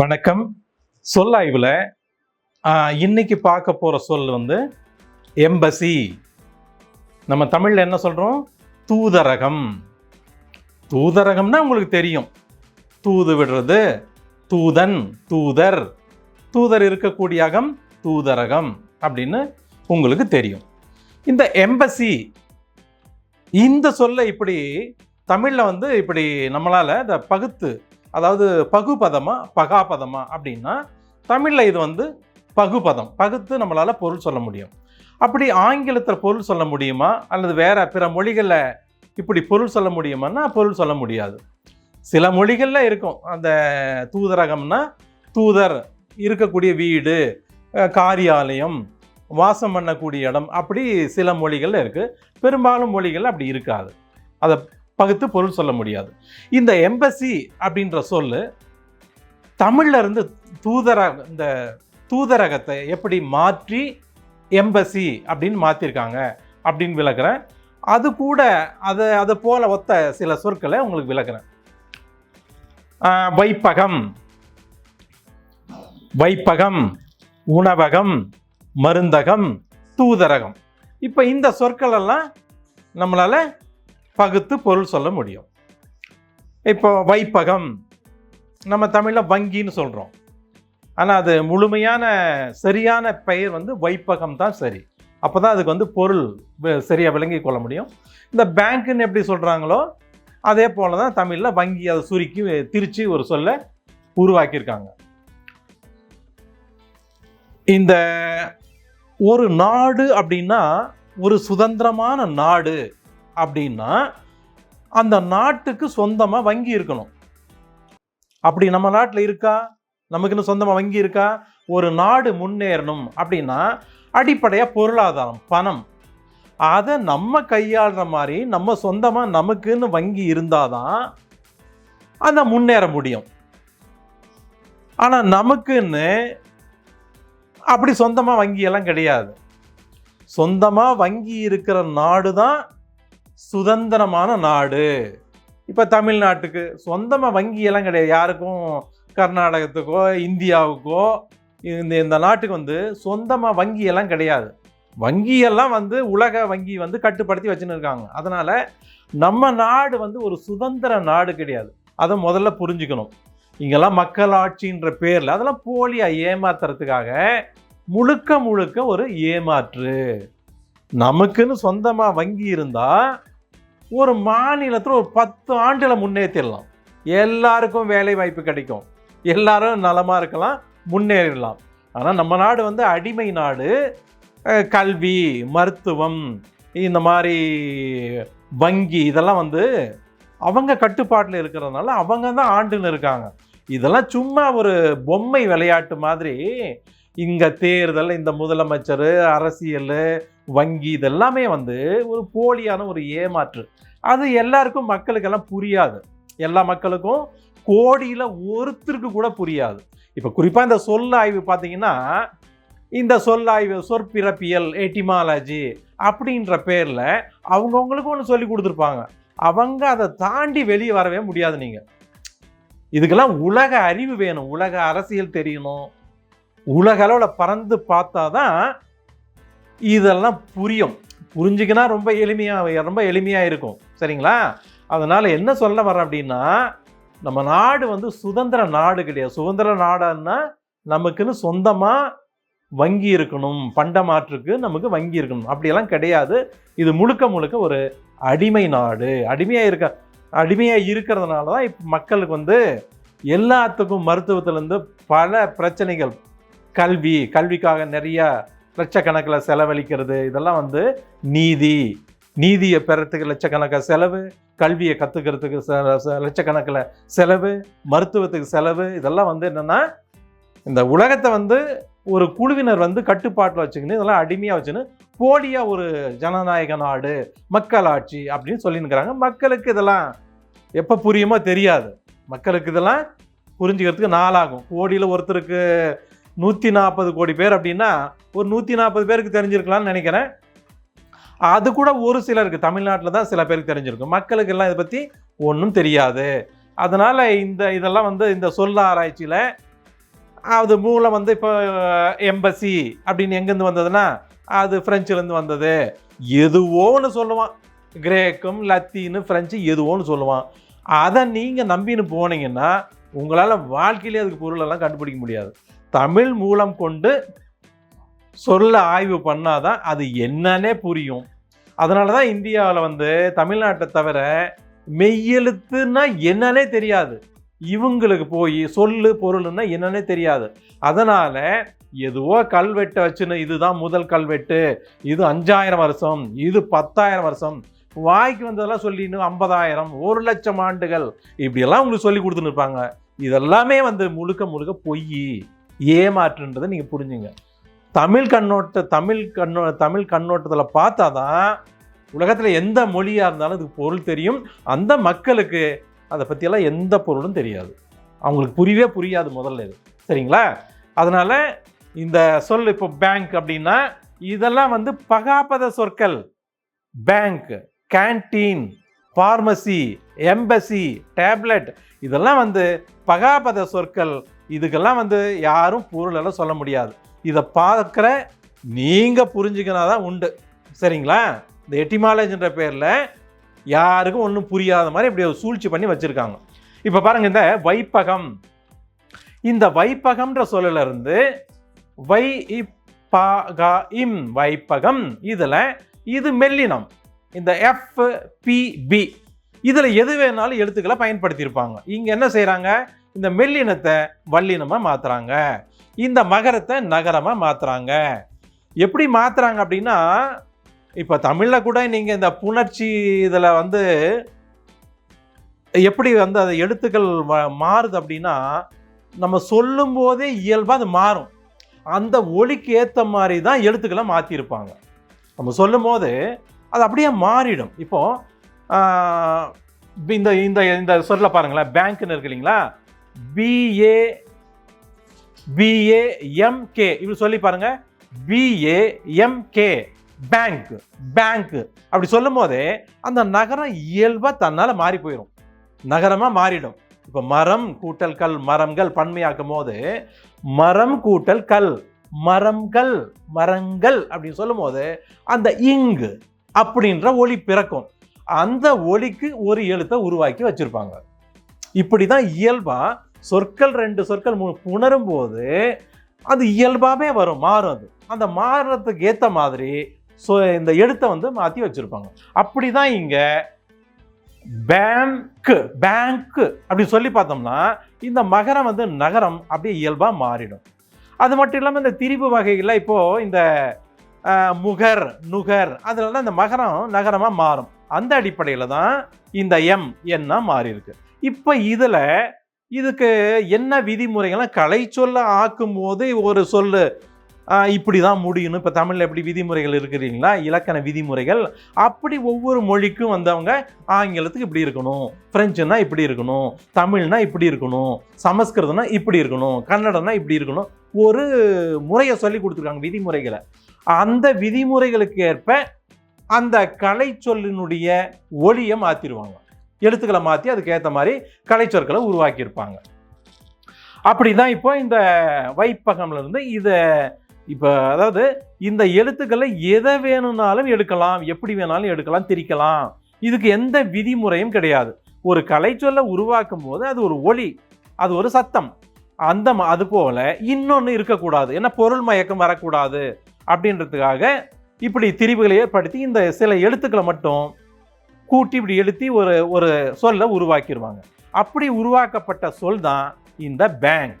வணக்கம். சொல்லாய்வில் இன்னைக்கு பார்க்க போகிற சொல் வந்து எம்பசி. நம்ம தமிழில் என்ன சொல்கிறோம் தூதரகம். தூதரகம்னா உங்களுக்கு தெரியும். தூது விடுறது தூதன் தூதர். தூதர் இருக்கக்கூடிய அகம் தூதரகம் அப்படின்னு உங்களுக்கு தெரியும். இந்த எம்பசி இந்த சொல்லை இப்படி தமிழில் வந்து இப்படி நம்மளால் இந்த பகுத்து அதாவது பகுபதமா பகாபதமா அப்படின்னா தமிழில் இது வந்து பகுபதம். பகுத்து நம்மளால் பொருள் சொல்ல முடியும். அப்படி ஆங்கிலத்தில் பொருள் சொல்ல முடியுமா? அல்லது வேற பிற மொழிகளில் இப்படி பொருள் சொல்ல முடியுமான்னா பொருள் சொல்ல முடியாது. சில மொழிகளில் இருக்கும். அந்த தூதரகம்னா தூதர் இருக்கக்கூடிய வீடு காரியாலயம் வாசம் பண்ணக்கூடிய இடம் அப்படி சில மொழிகளில் இருக்குது பெரும்பாலும் மொழிகள் அப்படி இருக்காது. அதை பகுத்து பொருள் சொல்ல முடியாது. இந்த எம்பசி அப்படின்ற சொல்லு தமிழ்ல இருந்து தூதரக இந்த தூதரகத்தை எப்படி மாற்றி எம்பசி அப்படின்னு மாற்றிருக்காங்க அப்படின்னு விளக்குறேன். அது கூட அதை அதை போல ஒத்த சில சொற்களை உங்களுக்கு விளக்குறேன். வைப்பகம். வைப்பகம் உணவகம் மருந்தகம் தூதரகம். இப்போ இந்த சொற்கள் எல்லாம் நம்மளால பகுத்து பொருள் சொல்ல முடியும். இப்போ வைப்பகம் நம்ம தமிழில் வங்கின்னு சொல்கிறோம் ஆனால் அது முழுமையான சரியான பெயர் வந்து வைப்பகம் தான் சரி. அப்போ தான் அதுக்கு வந்து பொருள் சரியாக விளங்கி கொள்ள முடியும். இந்த பேங்க்குன்னு எப்படி சொல்கிறாங்களோ அதே போல தான் தமிழில் வங்கி அதை சுருக்கி திரிச்சு ஒரு சொல்ல உருவாக்கியிருக்காங்க. இந்த ஒரு நாடு அப்படின்னா ஒரு சுதந்திரமான நாடு. அப்படின்னா அந்த நாட்டுக்கு சொந்தமாக வங்கி இருக்கணும். அப்படி நம்ம நாட்டில் இருக்கா? நமக்குன்னு சொந்தமாக வங்கி இருக்கா? ஒரு நாடு முன்னேறணும் அப்படின்னா அடிப்படையாக பொருளாதாரம் பணம். அதை நம்ம கையாளுற மாதிரி நம்ம சொந்தமாக நமக்குன்னு வங்கி இருந்தால் தான் அந்த முன்னேற முடியும். ஆனால் நமக்குன்னு அப்படி சொந்தமாக வங்கியெல்லாம் கிடையாது. சொந்தமாக வங்கி இருக்கிற நாடு தான் சுதந்திரமான நாடு. இப்போ தமிழ்நாட்டுக்கு சொந்தமாக வங்கியெல்லாம் கிடையாது. யாருக்கும்? கர்நாடகத்துக்கோ இந்தியாவுக்கோ இந்த இந்த நாட்டுக்கு வந்து சொந்தமாக வங்கியெல்லாம் கிடையாது. வங்கியெல்லாம் வந்து உலக வங்கி வந்து கட்டுப்படுத்தி வச்சுன்னு இருக்காங்க. அதனால் நம்ம நாடு வந்து ஒரு சுதந்திர நாடு கிடையாது. அதை முதல்ல புரிஞ்சுக்கணும். இங்கெல்லாம் மக்களாட்சின்ற பேரில் அதெல்லாம் போலியாக ஏமாத்துறதுக்காக முழுக்க முழுக்க ஒரு ஏமாற்று. நமக்குன்னு சொந்தமாக வங்கி இருந்தால் ஒரு மாநிலத்தில் ஒரு பத்து ஆண்டில் முன்னேற்றிடலாம் எல்லாருக்கும் வேலை வாய்ப்பு கிடைக்கும். எல்லாரும் நலமாக இருக்கலாம் முன்னேறிடலாம். ஆனால் நம்ம நாடு வந்து அடிமை நாடு. கல்வி மருத்துவம் இந்த மாதிரி வங்கி இதெல்லாம் வந்து அவங்க கட்டுப்பாட்டில் இருக்கிறதுனால அவங்க தான் ஆண்டுன்னு இருக்காங்க. இதெல்லாம் சும்மா ஒரு பொம்மை விளையாட்டு மாதிரி இங்கே தேர்தல் இந்த முதலமைச்சர் அரசியல் வங்கி இதெல்லாமே வந்து ஒரு போலியான ஒரு ஏமாற்று. அது எல்லாருக்கும் மக்களுக்கெல்லாம் புரியாது. எல்லா மக்களுக்கும் கோடியில் ஒருத்தருக்கு கூட புரியாது. இப்போ குறிப்பாக இந்த சொல் ஆய்வு பார்த்தீங்கன்னா இந்த சொல் ஆய்வு சொற்பிறப்பியல் எட்டிமாலஜி அப்படின்ற பேரில் அவங்கவுங்களுக்கு ஒன்று சொல்லி கொடுத்துருப்பாங்க. அவங்க அதை தாண்டி வெளியே வரவே முடியாது நீங்கள் இதுக்கெல்லாம் உலக அறிவு வேணும். உலக அரசியல் தெரியணும். உலகளவில் பறந்து பார்த்தா தான் இதெல்லாம் புரியும். புரிஞ்சுக்கினா ரொம்ப எளிமையாக ரொம்ப எளிமையாக இருக்கும். சரிங்களா? அதனால் என்ன சொல்ல வரேன் அப்படின்னா நம்ம நாடு வந்து சுதந்திர நாடு கிடையாது. சுதந்திர நாடுன்னா நமக்குன்னு சொந்தமாக வங்கி இருக்கணும். பண்டமாற்றுக்கு நமக்கு வங்கி இருக்கணும். அப்படியெல்லாம் கிடையாது. இது முழுக்க முழுக்க ஒரு அடிமை நாடு. அடிமையாக இருக்க அடிமையாக இருக்கிறதுனால தான் இப்போ மக்களுக்கு வந்து எல்லாத்துக்கும் மருத்துவத்திலேருந்து பல பிரச்சனைகள் கல்வி கல்விக்காக நிறைய லட்சக்கணக்கில் செலவழிக்கிறது. இதெல்லாம் வந்து நீதி. நீதியை பெறத்துக்கு லட்சக்கணக்காக செலவு கல்வியை கற்றுக்கிறதுக்கு லட்சக்கணக்கில் செலவு மருத்துவத்துக்கு செலவு. இதெல்லாம் வந்து என்னென்னா இந்த உலகத்தை வந்து ஒரு குழுவினர் வந்து கட்டுப்பாட்டில் வச்சுக்கின்னு இதெல்லாம் அடிமையாக வச்சுன்னு போலியாக ஒரு ஜனநாயக நாடு மக்களாட்சி அப்படின்னு சொல்லியிருக்கிறாங்க மக்களுக்கு இதெல்லாம் எப்போ புரியுமோ தெரியாது. மக்களுக்கு இதெல்லாம் புரிஞ்சுக்கிறதுக்கு நாளாகும். கோடியில் ஒருத்தருக்கு நூற்றி நாற்பது கோடி பேர் அப்படின்னா ஒரு நூற்றி நாற்பது பேருக்கு தெரிஞ்சிருக்கலாம்னு நினைக்கிறேன். அது கூட ஒரு சிலருக்கு தமிழ்நாட்டில் தான் சில பேருக்கு தெரிஞ்சிருக்கும். மக்களுக்கு எல்லாம் இதை பற்றி ஒன்றும் தெரியாது. அதனால் இந்த இதெல்லாம் வந்து இந்த சொல்ல ஆராய்ச்சியில் அது மூலம் வந்து இப்போ எம்பசி அப்படின்னு எங்கேருந்து வந்ததுன்னா அது ஃப்ரெஞ்சுலேருந்து வந்தது. எதுவோன்னு சொல்லுவான். கிரேக்கும் லத்தீனு ஃப்ரெஞ்சு எதுவோன்னு சொல்லுவான். அதை நீங்கள் நம்பின்னு போனீங்கன்னா உங்களால் வாழ்க்கையிலே அதுக்கு பொருளெல்லாம் கண்டுபிடிக்க முடியாது. தமிழ் மூலம் கொண்டு சொல்ல ஆய்வு பண்ணாதான் அது என்னன்னே புரியும். அதனால தான் இந்தியாவில் வந்து தமிழ்நாட்டை தவிர மெய்யெழுத்துன்னா என்னன்னே தெரியாது. இவங்களுக்கு போய் சொல்லு பொருள்னா என்னன்னே தெரியாது. அதனால் எதுவோ கல்வெட்டை வச்சுன்னு இதுதான் முதல் கல்வெட்டு இது அஞ்சாயிரம் வருஷம் இது பத்தாயிரம் வருஷம் வாய்க்கு வந்ததெல்லாம் சொல்லின்னு ஐம்பதாயிரம் ஒரு லட்சம் ஆண்டுகள் இப்படியெல்லாம் உங்களுக்கு சொல்லி கொடுத்துன்னு இருப்பாங்க. இதெல்லாமே வந்து முழுக்க முழுக்க பொய். ஏமாற்றுன்றதை நீங்கள் புரிஞ்சுங்க. தமிழ் கண்ணோட்ட தமிழ் கண்ணோ தமிழ் கண்ணோட்டத்தில் பார்த்தா தான் உலகத்தில் எந்த மொழியாக இருந்தாலும் அதுக்கு பொருள் தெரியும். அந்த மக்களுக்கு அதை பற்றியெல்லாம் எந்த பொருளும் தெரியாது. அவங்களுக்கு புரியவே புரியாது முதல்ல இது. சரிங்களா? அதனால் இந்த சொல் இப்போ பேங்க் அப்படின்னா இதெல்லாம் வந்து பகாபத சொற்கள். Bank canteen pharmacy embassy tablet இதெல்லாம் வந்து பகாபத சொற்கள். இதுக்கெல்லாம் வந்து யாரும் பொருளெல்லாம் சொல்ல முடியாது. இதை பார்க்குற நீங்கள் புரிஞ்சுக்கினா தான் உண்டு. சரிங்களா? இந்த எட்டிமாலேஜின்ற பேரில் யாருக்கும் ஒன்றும் புரியாத மாதிரி இப்படி ஒரு சூழ்ச்சி பண்ணி வச்சுருக்காங்க. இப்போ பாருங்கள் இந்த வைப்பகம். இந்த வைப்பகம்ன்ற சொல்லலேருந்து வை இப்ப இம் வைப்பகம். இதில் இது மெல்லினம். இந்த எஃப் பிபி பி. இதில் எது வேணாலும் எழுத்துக்களை பயன்படுத்தியிருப்பாங்க. இங்கே என்ன செய்கிறாங்க இந்த மெல்லினத்தை வல்லினமாக மாற்றுறாங்க இந்த மகரத்தை நகரமாக மாற்றுறாங்க எப்படி மாற்றுறாங்க அப்படின்னா இப்போ தமிழில் கூட நீங்கள் இந்த புணர்ச்சி இதில் வந்து எப்படி வந்து அது எழுத்துக்கள் வ- மாறுது அப்படின்னா நம்ம சொல்லும் போதே இயல்பாக அது மாறும். அந்த ஒலிக்கு ஏற்ற மாதிரி தான் எழுத்துக்களை மாற்றிருப்பாங்க நம்ம சொல்லும் போது அது அப்படியே மாறிடும். இப்போது இந்த இந்த இந்த சொல்ல பாருங்களேன். பேங்க்னு இருக்கு இல்லைங்களா? பிஏ பிஏ எம்கே இப்படி சொல்லி பாருங்க. பிஏ எம்கே பேங்க் பேங்க் அப்படி சொல்லும் போதே அந்த நகரம் இயல்பாக தன்னால் மாறி போயிடும் நகரமாக மாறிடும். இப்போ மரம் கூட்டல் கல் மரங்கள் பன்மையாக்கும் போது மரம் கூட்டல் கல் மரங்கள் மரங்கள் அப்படின்னு சொல்லும் போது அந்த இங்கு அப்படின்ற ஒளி பிறக்கும். அந்த ஒளிக்கு ஒரு எழுத்தை உருவாக்கி வச்சுருப்பாங்க. இப்படி தான் இயல்பாக சொற்கள் ரெண்டு சொற்கள் மூணு புணரும் போது அது இயல்பாகவே வரும் மாறும் அது அந்த மாறுறதுக்கு ஏற்ற மாதிரி ஸோ இந்த எழுத்தை வந்து மாற்றி வச்சுருப்பாங்க. அப்படி தான் இங்கே பேங்க்கு பேங்க்கு அப்படி சொல்லி பார்த்தோம்னா இந்த மகரம் வந்து நகரம் அப்படியே இயல்பாக மாறிடும். அது மட்டும் இல்லாமல் இந்த திரிபு வகைகளில் இப்போது இந்த முகர் நுகர் அதெல்லாம் இந்த மகரம் நகரமாக மாறும். அந்த அடிப்படையில் தான் இந்த எம் என்ன மாறி இருக்கு இப்போ இதில் இதுக்கு என்ன விதிமுறைகள்லாம் கலை சொல்ல ஆக்கும் போது ஒரு சொல்லு. இப்படி தான் முடியணும் இப்போ தமிழில் எப்படி விதிமுறைகள் இருக்கிறீங்களா? இலக்கண விதிமுறைகள். அப்படி ஒவ்வொரு மொழிக்கும் வந்தவங்க ஆங்கிலத்துக்கு இப்படி இருக்கணும் ஃப்ரெஞ்சுன்னா இப்படி இருக்கணும் தமிழ்னா இப்படி இருக்கணும் சமஸ்கிருதம்னா இப்படி இருக்கணும் கன்னடம்னா இப்படி இருக்கணும். ஒரு முறையை சொல்லி கொடுத்துருக்காங்க விதிமுறைகளை. அந்த விதிமுறைகளுக்கு ஏற்ப அந்த கலை சொல்லினுடைய ஒளியை மாற்றிடுவாங்க எழுத்துக்களை மாற்றி அதுக்கேற்ற மாதிரி கலைச்சொற்களை உருவாக்கியிருப்பாங்க. அப்படி தான் இப்போ இந்த வைப்பகம்லேருந்து இதை இப்போ அதாவது இந்த எழுத்துக்களை எதை வேணும்னாலும் எடுக்கலாம் எப்படி வேணாலும் எடுக்கலாம் திரிக்கலாம். இதுக்கு எந்த விதிமுறையும் கிடையாது. ஒரு கலைச்சொல்லை உருவாக்கும் போது அது ஒரு ஒளி அது ஒரு சத்தம். அந்த ம- அது போல இன்னொன்று இருக்கக்கூடாது. ஏன்னா பொருள் மயக்கம் வரக்கூடாது அப்படின்றதுக்காக இப்படி திரிவுகளை ஏற்படுத்தி இந்த சில எழுத்துக்களை மட்டும் கூட்டி இப்படி எழுத்தி ஒரு ஒரு சொல்லை உருவாக்கிடுவாங்க அப்படி உருவாக்கப்பட்ட சொல் தான் இந்த பேங்க்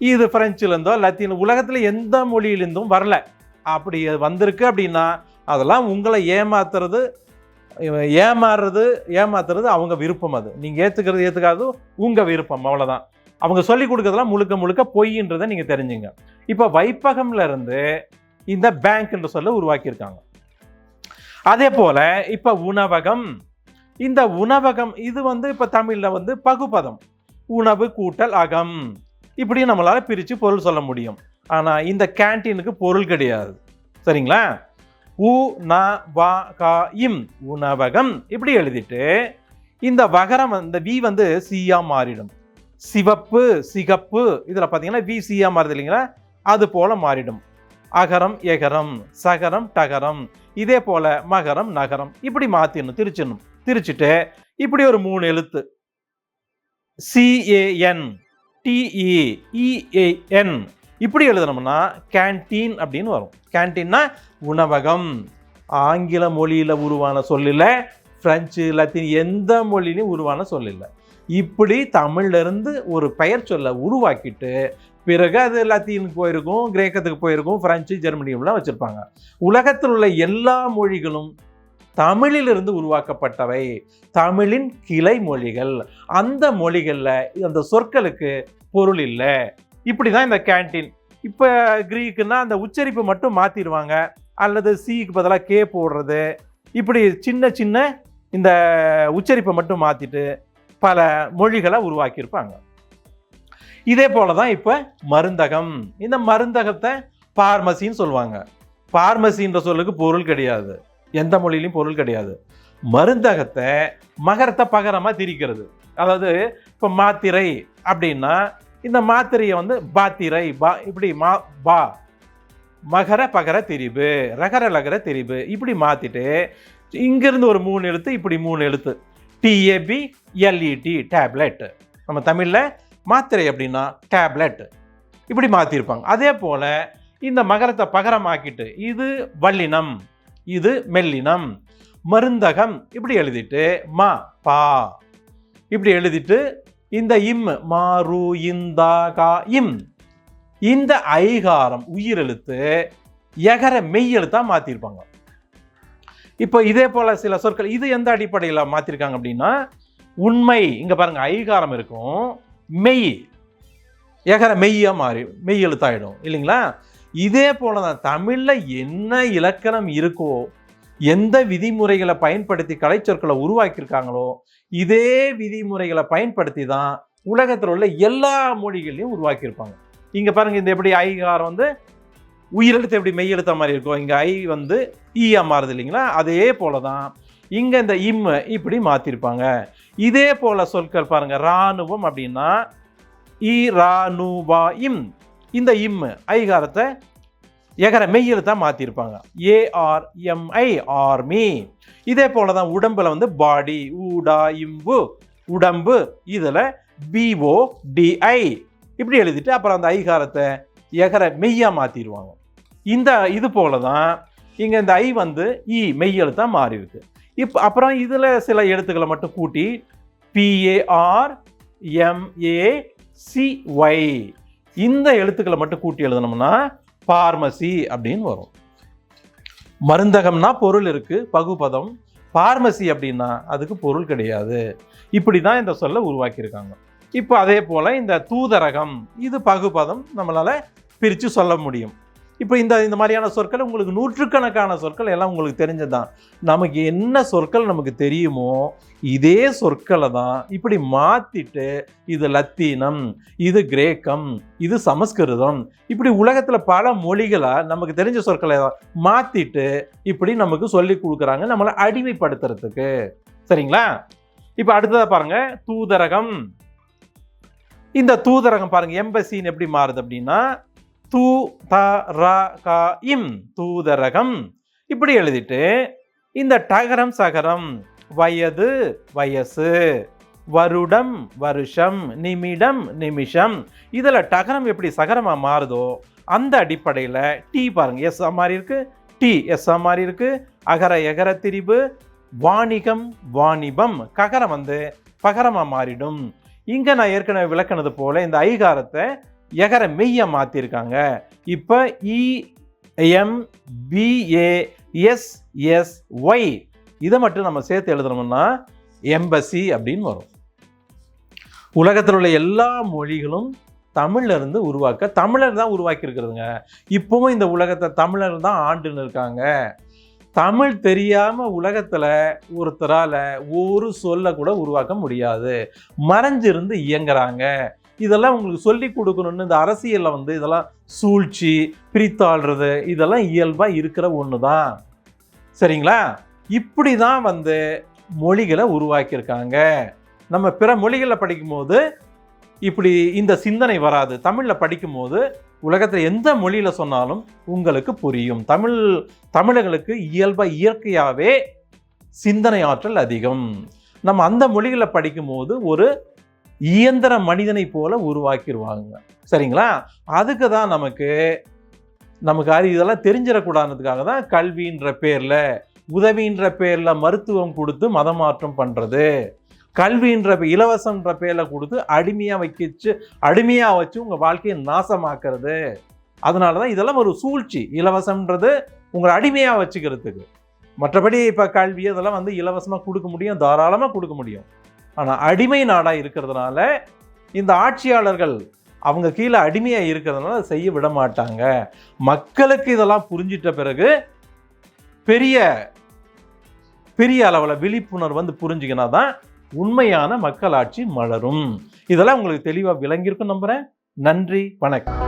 இது ஃப்ரெஞ்சுலேருந்தோ லத்தீன் உலகத்தில் எந்த மொழியிலிருந்தும் வரல. அப்படி வந்திருக்கு அப்படின்னா அதெல்லாம் உங்களை ஏமாத்துறது ஏமாறுறது ஏமாத்துறது அவங்க விருப்பம் அது. நீங்கள் ஏற்றுக்கிறது ஏற்றுக்காதது உங்கள் விருப்பம் அவ்வளோதான் அவங்க சொல்லி கொடுக்கறதெல்லாம் முழுக்க முழுக்க பொய்ன்றதை நீங்கள் தெரிஞ்சுங்க. இப்போ வைப்பகம்ல இருந்து இந்த பேங்க்ன்ற சொல்ல உருவாக்கியிருக்காங்க. அதே போல் இப்போ உணவகம் இந்த உணவகம் இது வந்து இப்போ தமிழில் வந்து பகுபதம். உணவு கூட்டல் அகம். இப்படி நம்மளால் பிரித்து பொருள் சொல்ல முடியும். ஆனால் இந்த கேன்டீனுக்கு பொருள் கிடையாது. சரிங்களா? உ ந வ க இம் உணவகம். இப்படி எழுதிட்டு இந்த வகரம் இந்த வி வந்து சியா மாறிடும். சிவப்பு சிகப்பு இதில் பார்த்தீங்கன்னா வி விசியா மாறுது இல்லைங்களா? அது போல் மாறிடும். அகரம் எகரம் சகரம் டகரம். இதே போல் மகரம் நகரம். இப்படி மாற்றிடணும் திருச்சிடணும். திரிச்சிட்டு இப்படி ஒரு மூணு எழுத்து. சிஏஎன் டிஇஇஏஎன் இப்படி எழுதணும்னா கேன்டீன் அப்படின்னு வரும். கேன்டீன்னா உணவகம். ஆங்கில மொழியில் உருவான சொல்லில் ஃப்ரெஞ்சு லத்தீன் எந்த மொழியிலையும் உருவான சொல்லில்லை. இப்படி தமிழ்ல இருந்து ஒரு பெயர் சொல்ல உருவாக்கிட்டு பிறகு அது லத்தீனுக்கு போயிருக்கும் கிரேக்கத்துக்கு போயிருக்கும் ஃப்ரெஞ்சு ஜெர்மனியம்லாம் வச்சுருப்பாங்க. உலகத்தில் உள்ள எல்லா மொழிகளும் தமிழிலிருந்து உருவாக்கப்பட்டவை. தமிழின் கிளை மொழிகள். அந்த மொழிகளில் அந்த சொற்களுக்கு பொருள் இல்லை. இப்படி தான் இந்த கேன்டீன் இப்போ க்ரீக்குன்னா அந்த உச்சரிப்பு மட்டும் மாற்றிடுவாங்க அல்லது சிக்கு பதிலாக கே போடுறது. இப்படி சின்ன சின்ன இந்த உச்சரிப்பை மட்டும் மாற்றிட்டு பல மொழிகளை உருவாக்கியிருப்பாங்க. இதே போல தான் இப்போ மருந்தகம். இந்த மருந்தகத்தை பார்மசின்னு சொல்லுவாங்க. பார்மசின்ற சொல்லுக்கு பொருள் கிடையாது. எந்த மொழியிலையும் பொருள் கிடையாது. மருந்தகத்தை மகரத்தை பகரமாக திரிக்கிறது. அதாவது இப்போ மாத்திரை அப்படின்னா இந்த மாத்திரையை வந்து பாத்திரை பா இப்படி மா பா. மகர பகர திரிபு ரகர லகர திரிபு இப்படி மாற்றிட்டு இங்கேருந்து ஒரு மூணு எழுத்து இப்படி மூணு எழுத்து. டிஏபி எல்இடி டேப்லெட் நம்ம தமிழில் மாத்திரை அப்படின்னா டேப்லெட். இப்படி மாற்றிருப்பாங்க அதே போல் இந்த மகரத்தை பகரமாக்கிட்டு இது வல்லினம் இது மெல்லினம் மருந்தகம் இப்படி எழுதிட்டு மா பா. இப்படி எழுதிட்டு இந்த இம் மாரு இந்தா கா இம். இந்த ஐகாரம் உயிரெழுத்து எகர மெய்யெழுத்தாக மாற்றிருப்பாங்க இப்போ இதே போல் சில சொற்கள் இது எந்த அடிப்படையில் மாற்றிருக்காங்க அப்படின்னா உண்மை இங்கே பாருங்கள் ஐகாரம் இருக்கும். மெய். எகர மெய்யாக மாறி மெய் எழுத்தாயிடும் இல்லைங்களா? இதே போல தான் தமிழில் என்ன இலக்கணம் இருக்கோ எந்த விதிமுறைகளை பயன்படுத்தி கலைச்சொற்களை உருவாக்கியிருக்காங்களோ இதே விதிமுறைகளை பயன்படுத்தி தான் உலகத்தில் உள்ள எல்லா மொழிகளையும் உருவாக்கியிருப்பாங்க. இங்கே பாருங்கள் இந்த எப்படி ஐகாரம் வந்து உயிரெழுத்து எப்படி மெய் எழுத்த மாதிரி இருக்கும் இங்கே ஐ வந்து ஈயா மாறுது இல்லைங்களா? அதே போல தான் இங்கே இந்த இம் இப்படி மாற்றிருப்பாங்க இதே போல சொற்கள் பாருங்கள் ராணுவம் அப்படின்னா இ ராணுவா இம். இந்த இம் ஐகாரத்தை எகர தான் மாற்றிருப்பாங்க ஏஆர்எம்ஐ ஆர்மி. இதே போல தான் உடம்பில் வந்து பாடி ஊடா இம்பு உடம்பு இதில் பிஓ டிஐ இப்படி எழுதிட்டு அப்புறம் அந்த ஐகாரத்தை எகர மெய்யாக மாற்றிடுவாங்க இந்த இது போல தான் இங்கே இந்த ஐ வந்து இ மெய்யெழுத்தா மாறி இருக்குது இப்போ அப்புறம் இதில் சில எழுத்துக்களை மட்டும் கூட்டி பிஏஆர் எம்ஏ சிஒய் இந்த எழுத்துக்களை மட்டும் கூட்டி எழுதணும்னா பார்மசி அப்படின்னு வரும். மருந்தகம்னா பொருள் இருக்குது பகுபதம். பார்மசி அப்படின்னா அதுக்கு பொருள் கிடையாது. இப்படி தான் இந்த சொல்ல உருவாக்கியிருக்காங்க. இப்போ அதே போல் இந்த தூதரகம் இது பகுபதம் நம்மளால் பிரித்து சொல்ல முடியும். இப்போ இந்த இந்த மாதிரியான சொற்கள் உங்களுக்கு நூற்றுக்கணக்கான சொற்கள் எல்லாம் உங்களுக்கு தெரிஞ்சதுதான். நமக்கு என்ன சொற்கள் நமக்கு தெரியுமோ இதே சொற்களை தான் இப்படி மாற்றிட்டு இது லத்தீனம் இது கிரேக்கம் இது சமஸ்கிருதம் இப்படி உலகத்தில் பல மொழிகளை நமக்கு தெரிஞ்ச சொற்களை மாற்றிட்டு இப்படி நமக்கு சொல்லி கொடுக்குறாங்க நம்மளை அடிமைப்படுத்துறதுக்கு. சரிங்களா? இப்போ அடுத்ததாக பாருங்கள் தூதரகம். இந்த தூதரகம் பாருங்கள் எம்பசின்னு எப்படி மாறுது அப்படின்னா தூ த ர க இம் தூதரகம். இப்படி எழுதிட்டு இந்த டகரம் சகரம் வயது வயசு வருடம் வருஷம் நிமிடம் நிமிஷம் இதில் டகரம் எப்படி சகரமாக மாறுதோ அந்த அடிப்படையில் டி பாருங்க. எஸ் மாதிரி இருக்கு டி எஸ் மாதிரி இருக்கு. அகர எகர திரிபு வாணிகம் வாணிபம். ககரம் வந்து பகரமாக மாறிடும். இங்கே நான் ஏற்கனவே விளக்குனது போல இந்த ஐகாரத்தை எகர மெய்ய மாற்றிருக்காங்க இப்போ E M B A S S Y இதை மட்டும் நம்ம சேர்த்து எழுதணும்னா எம்பசி அப்படின்னு வரும். உலகத்தில் உள்ள எல்லா மொழிகளும் தமிழ்லேருந்து உருவாக்க தமிழர் தான் உருவாக்கி இருக்கிறதுங்க இந்த உலகத்தை தமிழர் தான் ஆண்டுன்னு இருக்காங்க. தமிழ் தெரியாமல் உலகத்தில் ஒருத்தரால் ஒரு சொல்ல கூட உருவாக்க முடியாது. மறைஞ்சிருந்து இயங்குறாங்க. இதெல்லாம் உங்களுக்கு சொல்லி கொடுக்கணும்னு இந்த அரசியலில் வந்து இதெல்லாம் சூழ்ச்சி பிரித்தாள்றது இதெல்லாம் இயல்பாக இருக்கிற ஒன்று தான் சரிங்களா? இப்படி தான் வந்து மொழிகளை உருவாக்கியிருக்காங்க. நம்ம பிற மொழிகளில் படிக்கும்போது இப்படி இந்த சிந்தனை வராது. தமிழில் படிக்கும்போது உலகத்தில் எந்த மொழியில் சொன்னாலும் உங்களுக்கு புரியும். தமிழ் தமிழர்களுக்கு இயல்பாக இயற்கையாகவே சிந்தனை ஆற்றல் அதிகம். நம்ம அந்த மொழிகளை படிக்கும்போது ஒரு இயந்திர மனிதனை போல உருவாக்கிடுவாங்க சரிங்களா? அதுக்கு தான் நமக்கு நமக்கு அறி இதெல்லாம் தெரிஞ்சிடக்கூடாதுக்காக தான் கல்வின்ற பேரில் உதவின்ற பேரில் மருத்துவம் கொடுத்து மதமாற்றம் பண்ணுறது கல்வின்ற இலவசன்ற பேரில் கொடுத்து அடிமையாக வைக்கிச்சு அடிமையாக வச்சு உங்கள் வாழ்க்கையை நாசமாக்குறது. அதனால தான் இதெல்லாம் ஒரு சூழ்ச்சி. இலவசம்ன்றது உங்களை அடிமையாக வச்சுக்கிறதுக்கு. மற்றபடி இப்போ கல்வி அதெல்லாம் வந்து இலவசமாக கொடுக்க முடியும் தாராளமாக கொடுக்க முடியும். ஆனால் அடிமை நாடாக இருக்கிறதுனால இந்த ஆட்சியாளர்கள் அவங்க கீழே அடிமையாக இருக்கிறதுனால அதை செய்ய விட மாட்டாங்க. மக்களுக்கு இதெல்லாம் புரிஞ்சிட்ட பிறகு பெரிய பெரிய அளவில் விழிப்புணர்வு வந்து புரிஞ்சுக்கினா தான் உண்மையான மக்களாட்சி மலரும். இதெல்லாம் உங்களுக்கு தெளிவாக விளங்கியிருக்கும் நம்புகிறேன் நன்றி வணக்கம்.